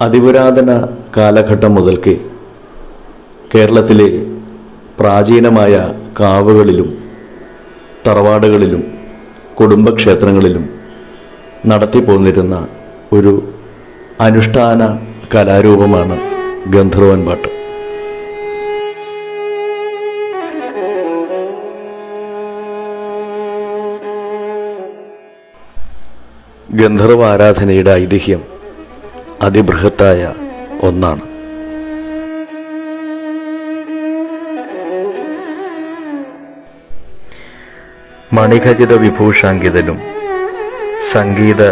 അതിപുരാതന കാലഘട്ടം മുതൽക്കേ കേരളത്തിലെ പ്രാചീനമായ കാവുകളിലും തറവാടുകളിലും കുടുംബക്ഷേത്രങ്ങളിലും നടത്തിപ്പോന്നിരുന്ന ഒരു അനുഷ്ഠാന കലാരൂപമാണ് ഗന്ധർവൻ പാട്ട് ഗന്ധർവ ആരാധനയുടെ ഐതിഹ്യം അതിബൃഹത്തായ ഒന്നാണ്. മണിഖചിത വിഭൂഷാങ്കിതനും സംഗീത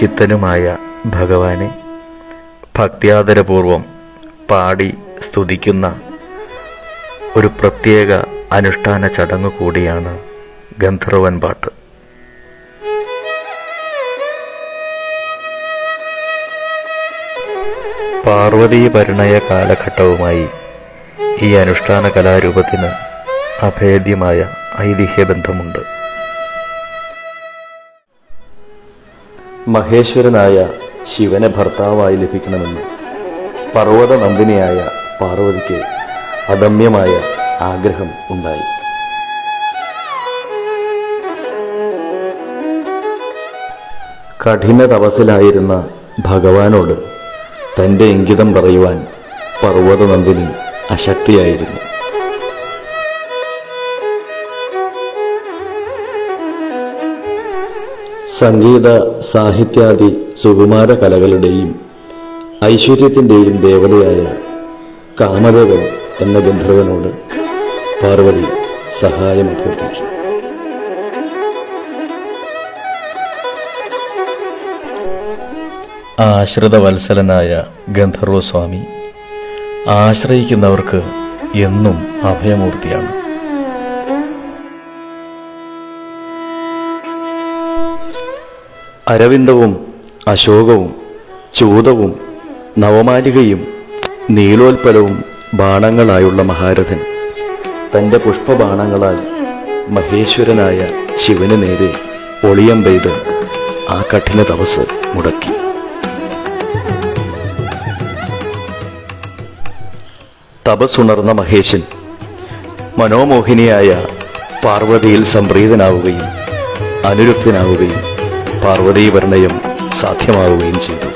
ചിത്തനുമായ ഭഗവാനെ ഭക്തിയാദരപൂർവം പാടി സ്തുതിക്കുന്ന ഒരു പ്രത്യേക അനുഷ്ഠാന ചടങ്ങ് കൂടിയാണ് ഗന്ധർവൻ പാട്ട്. പാർവതി പരിണയ കാലഘട്ടവുമായി ഈ അനുഷ്ഠാന കലാരൂപത്തിന് അഭേദ്യമായ ഐതിഹ്യബന്ധമുണ്ട്. മഹേശ്വരനായ ശിവനെ ഭർത്താവായി ലഭിക്കണമെന്ന് പർവത നന്ദിനിയായ പാർവതിക്ക് അദമ്യമായ ആഗ്രഹം ഉണ്ടായി. കഠിന തപസ്സിലായിരുന്ന ഭഗവാനോട് തന്റെ ഇംഗിതം പറയുവാൻ പർവതനന്ദിനി അശക്തിയായിരുന്നു. സംഗീത സാഹിത്യാദി സുകുമാര കലകളുടെയും ഐശ്വര്യത്തിന്റെയും ദേവതയായ കാമദേവൻ എന്ന ഗന്ധർവനോട് പാർവതി സഹായം അഭ്യർത്ഥിച്ചു. ആശ്രിതവത്സലനായ ഗന്ധർവസ്വാമി ആശ്രയിക്കുന്നവർക്ക് എന്നും അഭയമൂർത്തിയാണ്. അരവിന്ദവും അശോകവും ചൂതവും നവമാലികയും നീലോൽപ്പലവും ബാണങ്ങളായുള്ള മഹാരഥൻ തന്റെ പുഷ്പബാണങ്ങളാൽ മഹേശ്വരനായ ശിവന് നേരെ ഒളിയം ആ കഠിന തപസ് മുടക്കി. തപസ്സുണർന്ന മഹേശൻ മനോമോഹിനിയായ പാർവതിയിൽ സംപ്രീതനാവുകയും അനുരക്തനാവുകയും പാർവതീ വർണയം സാധ്യമാവുകയും ചെയ്തു.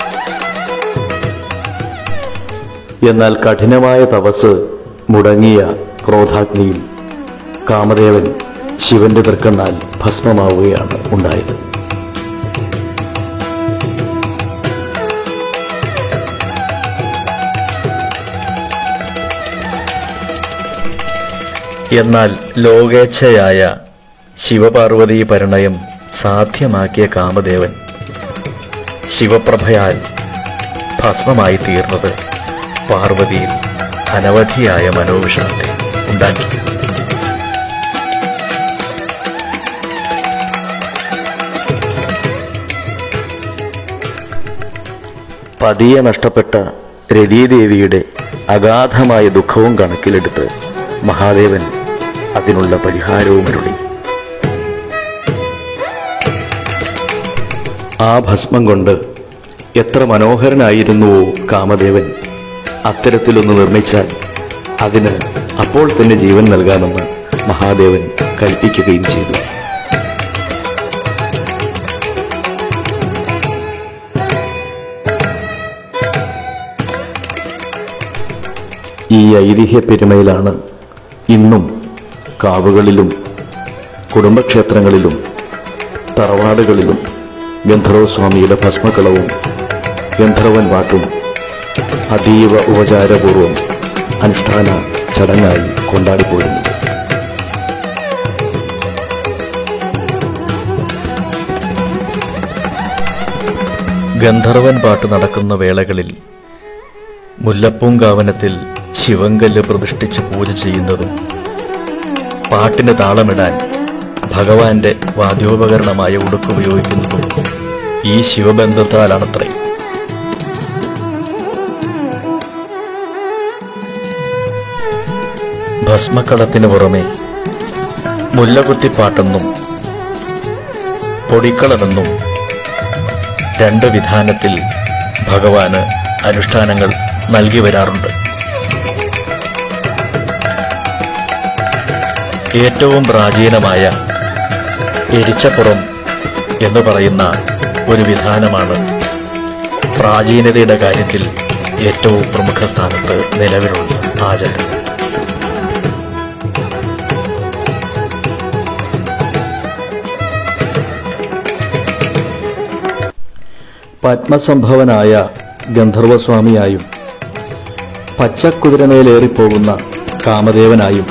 എന്നാൽ കഠിനമായ തപസ് മുടങ്ങിയ ക്രോധാഗ്നിയിൽ കാമദേവൻ ശിവന്റെ തൃക്കണ്ണാൽ ഭസ്മമാവുകയാണ് ഉണ്ടായത്. എന്നാൽ ലോകേച്ഛയായ ശിവപാർവതി പരിണയം സാധ്യമാക്കിയ കാമദേവൻ ശിവപ്രഭയാൽ ഭസ്മമായി തീർന്നത് പാർവതിയിൽ അനവധിയായ മനോവിഷമത്തെ ഉണ്ടാക്കി. പതിയെ നഷ്ടപ്പെട്ട രതീദേവിയുടെ അഗാധമായ ദുഃഖവും കണക്കിലെടുത്ത് മഹാദേവൻ അതിനുള്ള പരിഹാരവും അരുളി ആ ഭസ്മം കൊണ്ട് എത്ര മനോഹരനായിരുന്നുവോ കാമദേവൻ. അത്തരത്തിലൊന്ന് നിർമ്മിച്ചാൽ അതിന് അപ്പോൾ തന്നെ ജീവൻ നൽകാമെന്ന് മഹാദേവൻ കൽപ്പിക്കുകയും ചെയ്തു. ഈ ഐതിഹ്യ പെരുമയിലാണ് ഇന്നും കാവുകളിലും കുടുംബക്ഷേത്രങ്ങളിലും തറവാടുകളിലും ഗന്ധർവസ്വാമിയുടെ ഭസ്മകളവും ഗന്ധർവൻ പാട്ടും അതീവ ഉപചാരപൂർവം അനുഷ്ഠാന ചടങ്ങായി കൊണ്ടാടിപ്പോരുന്നു. ഗന്ധർവൻ പാട്ട് നടക്കുന്ന വേളകളിൽ മുല്ലപ്പൂങ്കാവനത്തിൽ ശിവങ്കല്ല് പ്രതിഷ്ഠിച്ച് പൂജ ചെയ്യുന്നതും പാട്ടിന് താളമിടാൻ ഭഗവാന്റെ വാദ്യോപകരണമായ ഉടുക്ക് ഉപയോഗിക്കുന്നതും ഈ ശിവബന്ധത്താലാണത്രേ. ഭസ്മക്കളത്തിന് പുറമെ മുല്ലകുത്തിപ്പാട്ടെന്നും പൊടിക്കളമെന്നും രണ്ട് വിധാനത്തിൽ ഭഗവാന് അനുഷ്ഠാനങ്ങൾ നൽകി വരാറുണ്ട്. ഏറ്റവും പ്രാചീനമായ എരിച്ചപ്പുറം എന്ന് പറയുന്ന ഒരു വിധാനമാണ്. പ്രാചീനതയുടെ കാര്യത്തിൽ ഏറ്റവും പ്രമുഖ സ്ഥാനത്ത് നിലവിലുള്ള ആചാരം. പത്മസംഭവനായ ഗന്ധർവസ്വാമിയായും പച്ചക്കുതിരമേലേറിപ്പോകുന്ന കാമദേവനായും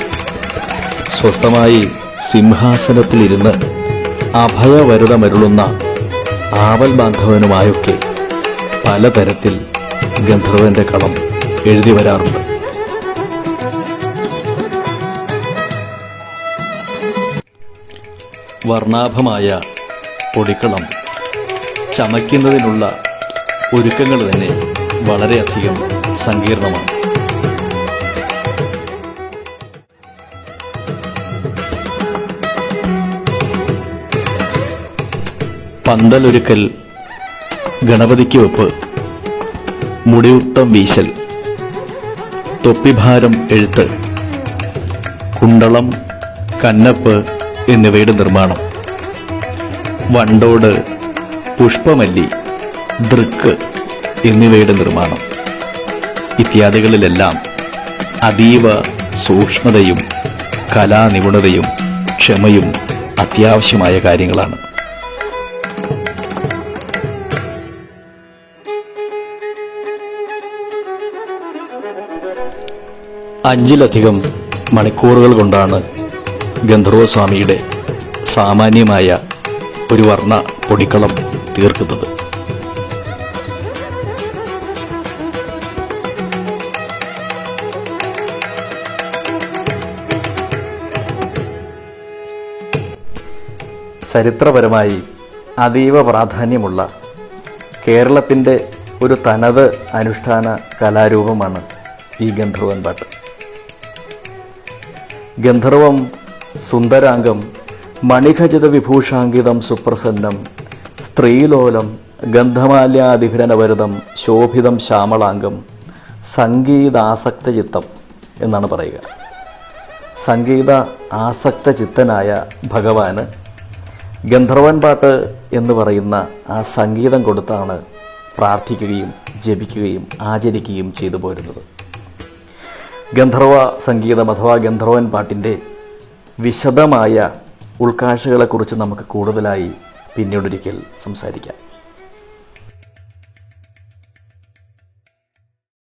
സ്വസ്ഥമായി സിംഹാസനത്തിലിരുന്ന് അഭയവരുതമരുളുന്ന ആവൽ ബാന്ധവനുമായൊക്കെ പലതരത്തിൽ ഗന്ധർവന്റെ കളം എഴുതി വരാറുണ്ട്. വർണാഭമായ പൊടിക്കളം ചമയ്ക്കുന്നതിനുള്ള ഒരുക്കങ്ങൾ തന്നെ വളരെയധികം സങ്കീർണമാണ്. പന്തലൊരുക്കൽ ഗണപതിക്ക് വെപ്പ് മുടിയുർത്തം വീശൽ തൊപ്പിഭാരം എഴുത്ത് കുണ്ടളം കന്നപ്പ് എന്നിവയുടെ നിർമ്മാണം. വണ്ടോട് പുഷ്പമല്ലി ദൃക്ക് എന്നിവയുടെ നിർമ്മാണം. ഇത്യാദികളിലെല്ലാം അതീവ സൂക്ഷ്മതയും കലാനിപുണതയും ക്ഷമയും അത്യാവശ്യമായ കാര്യങ്ങളാണ്. അഞ്ചിലധികം മണിക്കൂറുകൾ കൊണ്ടാണ് ഗന്ധർവസ്വാമിയുടെ സാമാന്യമായ ഒരു വർണ പൊടിക്കളം തീർക്കുന്നത്. ചരിത്രപരമായി അതീവ പ്രാധാന്യമുള്ള കേരളത്തിന്റെ ഒരു തനത് അനുഷ്ഠാന കലാരൂപമാണ് ഈ ഗന്ധർവൻ പാട്ട് ഗന്ധർവം സുന്ദരാംഗം മണിഖചിത വിഭൂഷാങ്കിതം സുപ്രസന്നം സ്ത്രീലോലം ഗന്ധമാല്യാധികരണവരുതം ശോഭിതം ശ്യാമളാംഗം സംഗീതാസക്ത ചിത്തം എന്നാണ് പറയുക. സംഗീത ആസക്ത ചിത്തനായ ഭഗവാന് ഗന്ധർവൻ പാട്ട് എന്ന് പറയുന്ന ആ സംഗീതം കൊടുത്താണ് പ്രാർത്ഥിക്കുകയും ജപിക്കുകയും ആചരിക്കുകയും ചെയ്തു പോരുന്നത്. ഗന്ധർവ സംഗീതം അഥവാ ഗന്ധർവൻ പാട്ടിന്റെ വിശദമായ ഉൾക്കാഴ്ചകളെക്കുറിച്ച് നമുക്ക് കൂടുതലായി പിന്നീടൊരിക്കൽ സംസാരിക്കാം.